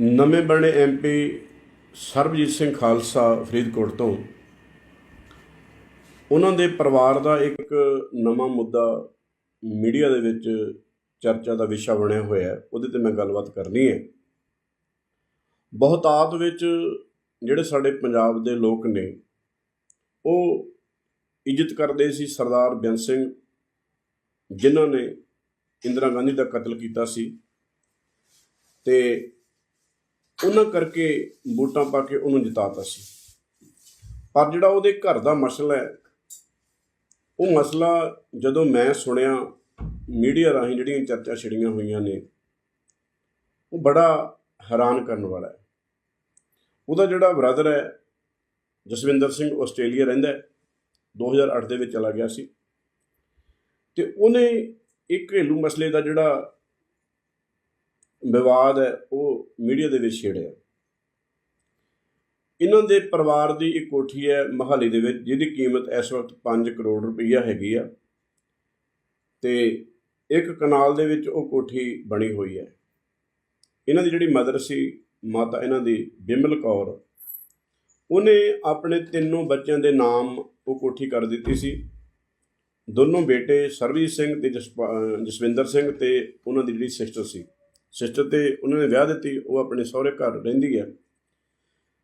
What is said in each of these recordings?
ਨਵੇਂ ਬਣੇ ਐਮਪੀ ਸਰਬਜੀਤ ਸਿੰਘ ਖਾਲਸਾ ਫਰੀਦਕੋਟ ਤੋਂ। ਉਹਨਾਂ ਦੇ ਪਰਿਵਾਰ ਦਾ ਇੱਕ ਨਵਾਂ ਮੁੱਦਾ ਮੀਡੀਆ ਦੇ ਵਿੱਚ ਚਰਚਾ ਦਾ ਵਿਸ਼ਾ ਬਣਿਆ ਹੋਇਆ ਹੈ। ਉਹਦੇ ਤੇ ਮੈਂ ਗੱਲਬਾਤ ਕਰਨੀ ਹੈ। ਬਹੁਤਾਤ ਵਿੱਚ ਜਿਹੜੇ ਸਾਡੇ ਪੰਜਾਬ ਦੇ ਲੋਕ ਨੇ, ਉਹ ਇੱਜ਼ਤ ਕਰਦੇ ਸੀ ਸਰਦਾਰ ਬੇਅੰਤ ਸਿੰਘ, ਜਿਨ੍ਹਾਂ ਨੇ ਇੰਦਰਾ ਗਾਂਧੀ ਦਾ ਕਤਲ ਕੀਤਾ ਸੀ। ਤੇ ਉਹਨਾਂ ਕਰਕੇ ਵੋਟਾਂ ਪਾ ਕੇ ਉਹਨੂੰ ਜਿਤਾਤਾ ਸੀ। ਪਰ ਜਿਹੜਾ ਉਹਦੇ ਘਰ ਦਾ ਮਸਲਾ ਹੈ, ਉਹ ਮਸਲਾ ਜਦੋਂ ਮੈਂ ਸੁਣਿਆ, ਮੀਡੀਆ ਰਾਹੀਂ ਜਿਹੜੀਆਂ ਚਰਚਾ ਛਿੜੀਆਂ ਹੋਈਆਂ ਨੇ, ਉਹ ਬੜਾ ਹੈਰਾਨ ਕਰਨ ਵਾਲਾ ਹੈ। ਉਹਦਾ ਜਿਹੜਾ ਬ੍ਰਦਰ ਹੈ, ਜਸਵਿੰਦਰ ਸਿੰਘ ਆਸਟ੍ਰੇਲੀਆ ਰਹਿੰਦਾ ਹੈ 2008 ਦੇ ਵਿੱਚ ਚਲਾ ਗਿਆ ਸੀ। ਤੇ ਉਹਨੇ ਇੱਕ ਘਰੇਲੂ ਮਸਲੇ ਦਾ ਜਿਹੜਾ ਵਿਵਾਦ ਹੈ, ਉਹ ਮੀਡੀਆ ਦੇ ਵਿੱਚ ਛੇੜਿਆ। ਇਹਨਾਂ ਦੇ ਪਰਿਵਾਰ ਦੀ ਇੱਕ ਕੋਠੀ ਹੈ ਮਹਾਲੀ ਦੇ ਵਿੱਚ, ਜਿਹਦੀ ਕੀਮਤ ਇਸ ਵਕਤ 5 ਕਰੋੜ ਰੁਪਈਆ ਹੈਗੀ ਆ ਤੇ ਇੱਕ ਕਨਾਲ ਦੇ ਵਿੱਚ ਉਹ ਕੋਠੀ ਬਣੀ ਹੋਈ ਹੈ। ਇਹਨਾਂ ਦੀ ਜਿਹੜੀ ਮਦਰ ਸੀ, ਮਾਤਾ ਇਹਨਾਂ ਦੀ ਬਿਮਲ ਕੌਰ, ਉਹਨੇ ਆਪਣੇ ਤਿੰਨੋਂ ਬੱਚਿਆਂ ਦੇ ਨਾਮ ਉਹ ਕੋਠੀ ਕਰ ਦਿੱਤੀ ਸੀ। ਦੋਨੋਂ ਬੇਟੇ ਸਰਬਜੀਤ ਸਿੰਘ ਤੇ ਜਸਪਾ- ਜਸਵਿੰਦਰ ਸਿੰਘ ਤੇ ਉਹਨਾਂ ਦੀ ਜਿਹੜੀ ਸਿਸਟਰ ਸੀ। ਸਿਸਟਰ ਤੇ ਉਹਨਾਂ ਨੇ ਵਿਆਹ ਦਿੱਤੀ, ਉਹ ਆਪਣੇ ਸਹੁਰੇ ਘਰ ਰਹਿੰਦੀ ਹੈ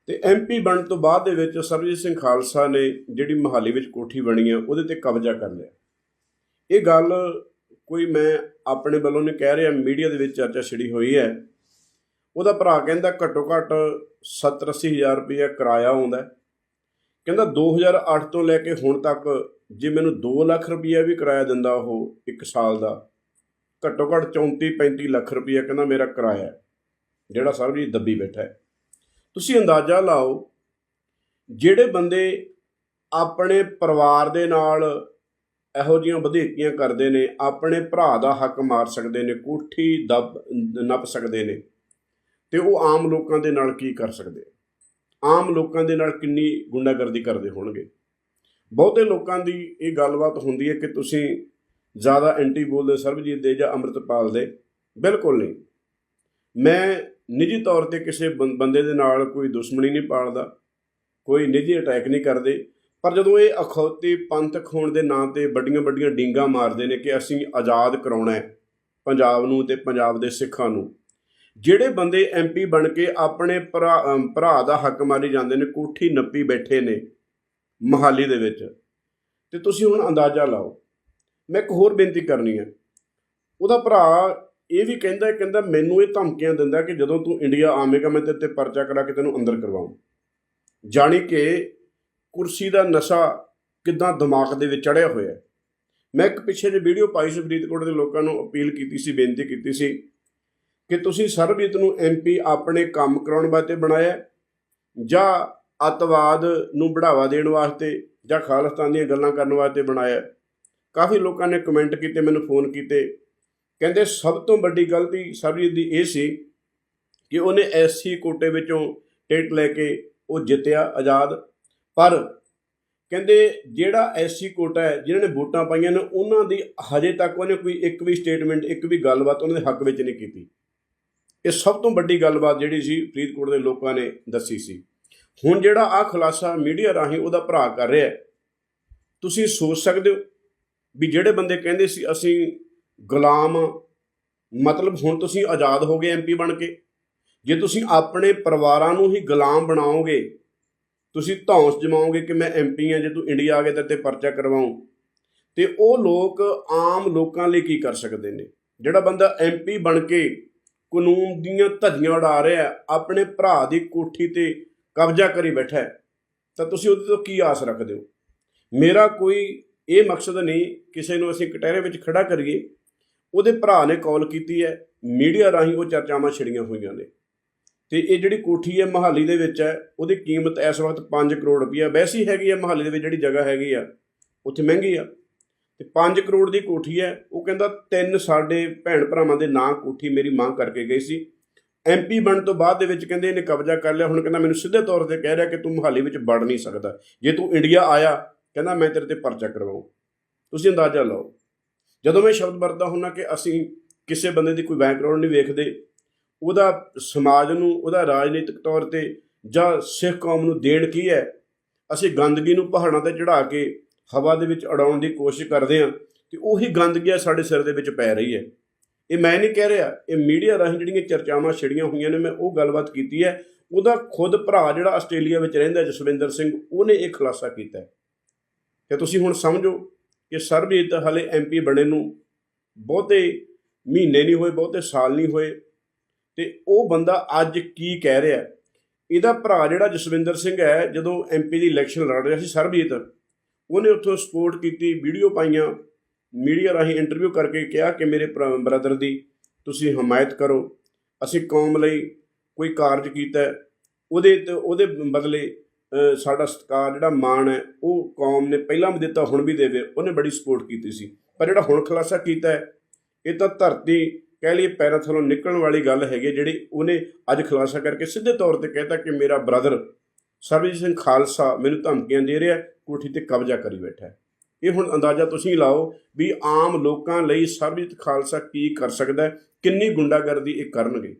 ਤੇ ਐਮਪੀ ਬਣਨ ਤੋਂ ਬਾਅਦ ਦੇ ਵਿੱਚ ਸਰਬਜੀਤ ਸਿੰਘ ਖਾਲਸਾ ਨੇ ਜਿਹੜੀ ਮਹਾਲੀ ਵਿੱਚ ਕੋਠੀ ਬਣੀ ਹੈ ਉਹਦੇ ਤੇ ਕਬਜ਼ਾ ਕਰ ਲਿਆ। ਇਹ ਗੱਲ ਕੋਈ ਮੈਂ ਆਪਣੇ ਵੱਲੋਂ ਨਹੀਂ ਕਹਿ ਰਿਹਾ, ਮੀਡੀਆ ਦੇ ਵਿੱਚ ਚਰਚਾ ਛਿੜੀ ਹੋਈ ਹੈ। ਉਹਦਾ ਭਰਾ ਕਹਿੰਦਾ ਘੱਟੋ ਘੱਟ 70 ਹਜ਼ਾਰ ਰੁਪਏ ਕਿਰਾਇਆ ਆਉਂਦਾ ਹੈ। ਕਹਿੰਦਾ 2008 ਤੋਂ ਲੈ ਕੇ ਹੁਣ ਤੱਕ ਜੇ ਮੈਨੂੰ 2 ਲੱਖ ਰੁਪਈਆ ਵੀ ਕਿਰਾਇਆ ਦਿੰਦਾ ਉਹ 1 ਸਾਲ ਦਾ ਘੱਟੋ ਘੱਟ 34 35 ਲੱਖ ਰੁਪਈਆ ਕਹਿੰਦਾ ਮੇਰਾ ਕਿਰਾਇਆ ਜਿਹੜਾ ਜਿਹੜਾ ਜੀ ਦੱਬੀ ਬੈਠਾ ਹੈ। ਤੁਸੀਂ ਅੰਦਾਜ਼ਾ ਲਾਓ, ਜਿਹੜੇ ਬੰਦੇ ਆਪਣੇ ਪਰਿਵਾਰ ਦੇ ਨਾਲ ਇਹੋ ਜਿਹੀਆਂ ਵਧੇਕੀਆਂ ਕਰਦੇ ਨੇ, ਆਪਣੇ ਭਰਾ ਦਾ ਹੱਕ ਮਾਰ ਸਕਦੇ ਨੇ, ਕੋਠੀ ਦੱਬ, ਨੱਪ ਸਕਦੇ ਨੇ, ਤੇ ਉਹ ਆਮ ਲੋਕਾਂ ਦੇ ਨਾਲ ਕੀ ਕਰ ਸਕਦੇ? ਆਮ ਲੋਕਾਂ ਦੇ ਨਾਲ ਕਿੰਨੀ ਗੁੰਡਾਗਰਦੀ ਕਰਦੇ ਹੋਣਗੇ? ਬਹੁਤੇ ਲੋਕਾਂ ਦੀ ਇਹ ਗੱਲਬਾਤ ਹੁੰਦੀ ਹੈ ਕਿ ਤੁਸੀਂ ਜ਼ਿਆਦਾ ਐਂਟੀ ਬੋਲਦੇ ਸਰਬਜੀਤ ਦੇ ਜਾਂ ਅੰਮ੍ਰਿਤਪਾਲ ਦੇ, ਬਿਲਕੁਲ ਨਹੀਂ। ਮੈਂ ਨਿੱਜੀ ਤੌਰ ਤੇ ਕਿਸੇ ਬੰ- ਬੰਦੇ ਦੇ ਨਾਲ ਕੋਈ ਦੁਸ਼ਮਣੀ ਨਹੀਂ ਪਾਲਦਾ, ਕੋਈ ਨਿੱਜੀ ਅਟੈਕ ਨਹੀਂ ਕਰਦੇ, ਪਰ ਜਦੋਂ ਇਹ ਅਖੌਤੀ ਪੰਥਕ ਹੋਣ ਦੇ ਨਾਂ ਤੇ ਵੱਡੀਆਂ ਵੱਡੀਆਂ ਡੀਂਗਾ ਮਾਰਦੇ ਨੇ ਕਿ ਅਸੀਂ ਆਜ਼ਾਦ ਕਰਾਉਣਾ ਹੈ, ਪੰਜਾਬ ਨੂੰ ਤੇ ਪੰਜਾਬ ਦੇ ਸਿੱਖਾਂ ਨੂੰ, ਜਿਹੜੇ ਬੰਦੇ ਐਮਪੀ ਬਣ ਕੇ ਆਪਣੇ ਭਰਾ ਭਰਾ ਦਾ ਹੱਕ ਮਾਰੀ ਜਾਂਦੇ ਨੇ, ਕੋਠੀ ਨੱਪੀ ਬੈਠੇ ਨੇ, ਮਹਾਲੀ ਦੇ ਵਿੱਚ, ਤੇ ਤੁਸੀਂ ਹੁਣ ਅੰਦਾਜ਼ਾ ਲਾਓ ਮੈਂ ਇੱਕ ਹੋਰ ਬੇਨਤੀ ਕਰਨੀ ਹੈ। ਉਹਦਾ ਭਰਾ ਇਹ ਵੀ ਕਹਿੰਦਾ ਕਹਿੰਦਾ ਮੈਨੂੰ ਇਹ ਧਮਕੀਆਂ ਦਿੰਦਾ ਕਿ ਜਦੋਂ ਤੂੰ ਇੰਡੀਆ ਆਵੇਂਗਾ ਮੈਂ ਤੇਰੇ ਤੇ ਪਰਚਾ ਕਰਾ ਕੇ ਤੈਨੂੰ ਅੰਦਰ ਕਰਵਾਉਂ। ਜਾਣੀ ਕਿ ਕੁਰਸੀ ਦਾ ਨਸ਼ਾ ਕਿਦਾਂ ਦਿਮਾਗ ਦੇ ਵਿੱਚ ਚੜਿਆ ਹੋਇਆ ਹੈ। ਮੈਂ ਇੱਕ ਪਿੱਛੇ ਜੇ ਵੀਡੀਓ ਪਾਈ ਸੀ, ਫਰੀਦਕੋਟ ਦੇ ਲੋਕਾਂ ਨੂੰ ਅਪੀਲ ਕੀਤੀ ਸੀ, ਬੇਨਤੀ ਕੀਤੀ ਸੀ ਕਿ ਤੁਸੀਂ ਸਰਬਜੀਤ ਨੂੰ ਐਮਪੀ ਆਪਣੇ ਕੰਮ ਕਰਾਉਣ ਵਾਸਤੇ ਬਣਾਇਆ ਜਾਂ ਅੱਤਵਾਦ ਨੂੰ ਬੜਾਵਾ ਦੇਣ ਵਾਸਤੇ ਜਾਂ ਖਾਲਸਤਾਨ ਦੀਆਂ ਗੱਲਾਂ ਕਰਨ ਵਾਸਤੇ ਬਣਾਇਆ ਕਾਫੀ ਲੋਕਾਂ ਨੇ ਕਮੈਂਟ ਕੀਤੇ, ਮੈਨੂੰ ਫੋਨ ਕੀਤੇ। ਕਹਿੰਦੇ, ਸਭ ਤੋਂ ਵੱਡੀ ਗਲਤੀ ਸਰਬਜੀਤ ਦੀ ਇਹ ਸੀ ਕਿ ਉਹਨੇ ਐਸਸੀ ਕੋਟੇ ਵਿੱਚੋਂ ਟਿਕਟ ਲੈ ਕੇ ਉਹ ਜਿੱਤਿਆ ਆਜ਼ਾਦ। ਪਰ ਕਹਿੰਦੇ, ਜਿਹੜਾ ਐਸਸੀ ਕੋਟਾ ਹੈ ਜਿਨ੍ਹਾਂ ਨੇ ਵੋਟਾਂ ਪਾਈਆਂ ਨੇ, ਉਹਨਾਂ ਦੀ ਹਜੇ ਤੱਕ ਉਹਨੇ ਕੋਈ ਇੱਕ ਵੀ ਸਟੇਟਮੈਂਟ ਇੱਕ ਵੀ ਗੱਲਬਾਤ ਉਹਨਾਂ ਦੇ ਹੱਕ ਵਿੱਚ ਨਹੀਂ ਕੀਤੀ। ਇਹ ਸਭ ਤੋਂ ਵੱਡੀ ਗੱਲਬਾਤ ਜਿਹੜੀ ਸੀ, ਫਰੀਦਕੋਟ ਦੇ ਲੋਕਾਂ ਨੇ ਦੱਸੀ ਸੀ। ਹੁਣ ਜਿਹੜਾ ਆ ਖੁਲਾਸਾ ਮੀਡੀਆ ਰਾਹੀਂ ਉਹਦਾ ਭਰਾ ਕਰ ਰਿਹਾ ਤੁਸੀਂ ਸੋਚ ਸਕਦੇ ਹੋ ਵੀ ਜਿਹੜੇ ਬੰਦੇ ਕਹਿੰਦੇ ਸੀ, ਅਸੀਂ ਗੁਲਾਮ ਮਤਲਬ ਹੁਣ ਤੁਸੀਂ ਆਜ਼ਾਦ ਹੋ ਗਏ ਐਮਪੀ ਬਣ ਕੇ। ਜੇ ਤੁਸੀਂ ਆਪਣੇ ਪਰਿਵਾਰਾਂ ਨੂੰ ਹੀ ਗੁਲਾਮ ਬਣਾਓਗੇ, ਤੁਸੀਂ ਧੌਂਸ ਜਮਾਓਗੇ ਕਿ ਮੈਂ ਐਮਪੀ ਆ, ਜੇ ਤੂੰ ਇੰਡੀਆ ਆ ਗਿਆ ਤਾਂ ਤੇ ਪਰਚਾ ਕਰਵਾਉਂ। ਤੇ ਉਹ ਲੋਕ ਆਮ ਲੋਕਾਂ ਲਈ ਕੀ ਕਰ ਸਕਦੇ ਨੇ? ਜਿਹੜਾ ਬੰਦਾ ਐਮਪੀ ਬਣ ਕੇ ਕਾਨੂੰਨ ਦੀਆਂ ਧੱਜੀਆਂ ਉਡਾ ਰਿਹਾ, ਆਪਣੇ ਭਰਾ ਦੀ ਕੋਠੀ ਤੇ ਕਬਜ਼ਾ ਕਰੀ ਬੈਠਾ ਤਾਂ ਤੁਸੀਂ ਉਹਦੇ ਤੋਂ ਕੀ ਆਸ ਰੱਖਦੇ ਹੋ? ਮੇਰਾ ਕੋਈ ਇਹ ਮਕਸਦ ਨਹੀਂ ਕਿਸੇ ਨੂੰ ਅਸੀਂ ਕਟਹਿਰੇ ਵਿੱਚ ਖੜਾ ਕਰੀਏ। ਉਹਦੇ ਭਰਾ ਨੇ ਕਾਲ ਕੀਤੀ ਹੈ। ਮੀਡੀਆ ਰਾਹੀਂ ਉਹ ਚਰਚਾਵਾਂ ਛਿੜੀਆਂ ਹੋਈਆਂ ਨੇ। ਤੇ ਇਹ ਜਿਹੜੀ ਕੋਠੀ ਹੈ ਮਹਾਲੀ ਦੇ ਵਿੱਚ ਹੈ, ਉਹਦੀ ਕੀਮਤ ਇਸ ਵਕਤ 5 ਕਰੋੜ ਰੁਪਈਆ ਵੈਸੀ ਹੈਗੀ ਹੈ ਮਹਾਲੀ ਦੇ ਵਿੱਚ ਜਿਹੜੀ ਜਗ੍ਹਾ ਹੈਗੀ ਆ, ਉੱਥੇ ਮਹਿੰਗੀ ਆ। ਤੇ 5 ਕਰੋੜ ਦੀ ਕੋਠੀ ਹੈ, ਉਹ ਕਹਿੰਦਾ ਤਿੰਨ ਸਾਡੇ ਭੈਣ ਭਰਾਵਾਂ ਦੇ ਨਾਂ ਕੋਠੀ ਮੇਰੀ ਮਾਂ ਕਰਕੇ ਗਈ ਸੀ। ਐਮਪੀ ਬਣਨ ਤੋਂ ਬਾਅਦ ਦੇ ਵਿੱਚ ਕਹਿੰਦੇ ਇਹਨੇ ਕਬਜ਼ਾ ਕਰ ਲਿਆ। ਹੁਣ ਕਹਿੰਦਾ ਮੈਨੂੰ ਸਿੱਧੇ ਤੌਰ ਤੇ ਕਹਿ ਰਿਹਾ ਕਿ ਤੂੰ ਮਹਾਲੀ ਵਿੱਚ ਵੜ ਨਹੀਂ ਸਕਦਾ। ਜੇ ਤੂੰ ਇੰਡੀਆ ਆਇਆ ਕਹਿੰਦਾ, ਮੈਂ ਤੇਰੇ ਤੇ ਪਰਚਾ ਕਰਵਾਉਂ। ਤੁਸੀਂ ਅੰਦਾਜ਼ਾ ਲਾਓ। ਜਦੋਂ ਮੈਂ ਸ਼ਬਦ ਵਰਤਦਾ ਹੁੰਨਾ ਕਿ ਅਸੀਂ ਕਿਸੇ ਬੰਦੇ ਦੀ ਕੋਈ ਬੈਕਗ੍ਰਾਉਂਡ ਨਹੀਂ ਵੇਖਦੇ, ਉਹਦਾ ਸਮਾਜ ਨੂੰ, ਉਹਦਾ ਰਾਜਨੀਤਿਕ ਤੌਰ ਤੇ ਜਾਂ ਸਿੱਖ ਕੌਮ ਨੂੰ ਦੇਣ ਕੀ ਹੈ, ਅਸੀਂ ਗੰਦਗੀ ਨੂੰ ਪਹਾੜਾਂ ਤੇ ਚੜਾ ਕੇ ਹਵਾ ਦੇ ਵਿੱਚ ਉਡਾਉਣ ਦੀ ਕੋਸ਼ਿਸ਼ ਕਰਦੇ ਹਾਂ ਤੇ ਉਹੀ ਗੰਦਗੀ ਆ ਸਾਡੇ ਸਿਰ ਦੇ ਵਿੱਚ ਪੈ ਰਹੀ ਹੈ। ਇਹ ਮੈਂ ਨਹੀਂ ਕਹਿ ਰਿਹਾ, ਇਹ ਮੀਡੀਆ ਰਾਹੀਂ ਜਿਹੜੀਆਂ ਚਰਚਾਵਾਂ ਛਿੜੀਆਂ ਹੋਈਆਂ ਨੇ, ਮੈਂ ਉਹ ਗੱਲਬਾਤ ਕੀਤੀ ਹੈ। ਉਹਦਾ ਖੁਦ ਭਰਾ ਜਿਹੜਾ ਆਸਟ੍ਰੇਲੀਆ ਵਿੱਚ ਰਹਿੰਦਾ ਜਸਵਿੰਦਰ ਸਿੰਘ, ਉਹਨੇ ਇਹ ਖੁਲਾਸਾ ਕੀਤਾ ਹੈ ਤੁਸੀਂ ਹੁਣ ਸਮਝੋ ਕਿ ਸਰਬਜੀਤ ਹਲੇ ਐਮਪੀ ਬਣੇ ਨੂੰ ਬਹੁਤੇ ਮਹੀਨੇ ਨਹੀਂ ਹੋਏ, ਬਹੁਤੇ ਸਾਲ ਨਹੀਂ ਹੋਏ। ਤੇ ਉਹ ਬੰਦਾ ਅੱਜ ਕੀ ਕਹਿ ਰਿਹਾ? ਇਹਦਾ ਭਰਾ ਜਿਹੜਾ ਜਸਵਿੰਦਰ ਸਿੰਘ ਹੈ, ਜਦੋਂ ਐਮਪੀ ਦੀ ਇਲੈਕਸ਼ਨ ਲੜ ਰਿਹਾ ਸੀ ਸਰਬਜੀਤ, ਉਹਨੇ ਉੱਥੋਂ ਸਪੋਰਟ ਕੀਤੀ, ਵੀਡੀਓ ਪਾਈਆਂ, ਮੀਡੀਆ ਰਾਹੀਂ ਇੰਟਰਵਿਊ ਕਰਕੇ ਕਿਹਾ ਕਿ ਮੇਰੇ ਬ੍ਰਦਰ ਦੀ ਤੁਸੀਂ ਹਮਾਇਤ ਕਰੋ, ਅਸੀਂ ਕੌਮ ਲਈ ਕੋਈ ਕਾਰਜ ਕੀਤਾ ਉਹਦੇ ਉਹਦੇ ਬਦਲੇ ਸਾਡਾ ਸਤਿਕਾਰ, ਜਿਹੜਾ ਮਾਣ ਹੈ, ਉਹ ਕੌਮ ਨੇ ਪਹਿਲਾਂ ਵੀ ਦਿੱਤਾ, ਹੁਣ ਵੀ ਦੇਵੇ। ਉਹਨੇ ਬੜੀ ਸਪੋਰਟ ਕੀਤੀ ਸੀ। ਪਰ ਜਿਹੜਾ ਹੁਣ ਖੁਲਾਸਾ ਕੀਤਾ ਹੈ, ਇਹ ਤਾਂ ਧਰਤੀ ਕਹਿ ਲਈਏ ਪੈਰਾਂ ਥੱਲੋਂ ਨਿਕਲਣ ਵਾਲੀ ਗੱਲ ਹੈਗੀ ਜਿਹੜੀ ਉਹਨੇ ਅੱਜ ਖੁਲਾਸਾ ਕਰਕੇ ਸਿੱਧੇ ਤੌਰ ਤੇ ਕਹਿਤਾ ਕਿ ਮੇਰਾ ਬ੍ਰਦਰ ਸਰਬਜੀਤ ਸਿੰਘ ਖਾਲਸਾ ਮੈਨੂੰ ਧਮਕੀਆਂ ਦੇ ਰਿਹਾ ਕੋਠੀ ਤੇ ਕਬਜ਼ਾ ਕਰੀ ਬੈਠਾ ਇਹ ਹੁਣ ਅੰਦਾਜ਼ਾ ਤੁਸੀਂ ਲਾਓ ਵੀ ਆਮ ਲੋਕਾਂ ਲਈ ਸਰਬਜੀਤ ਖਾਲਸਾ ਕੀ ਕਰ ਸਕਦਾ ਕਿੰਨੀ ਗੁੰਡਾਗਰਦੀ ਇਹ ਕਰਨਗੇ।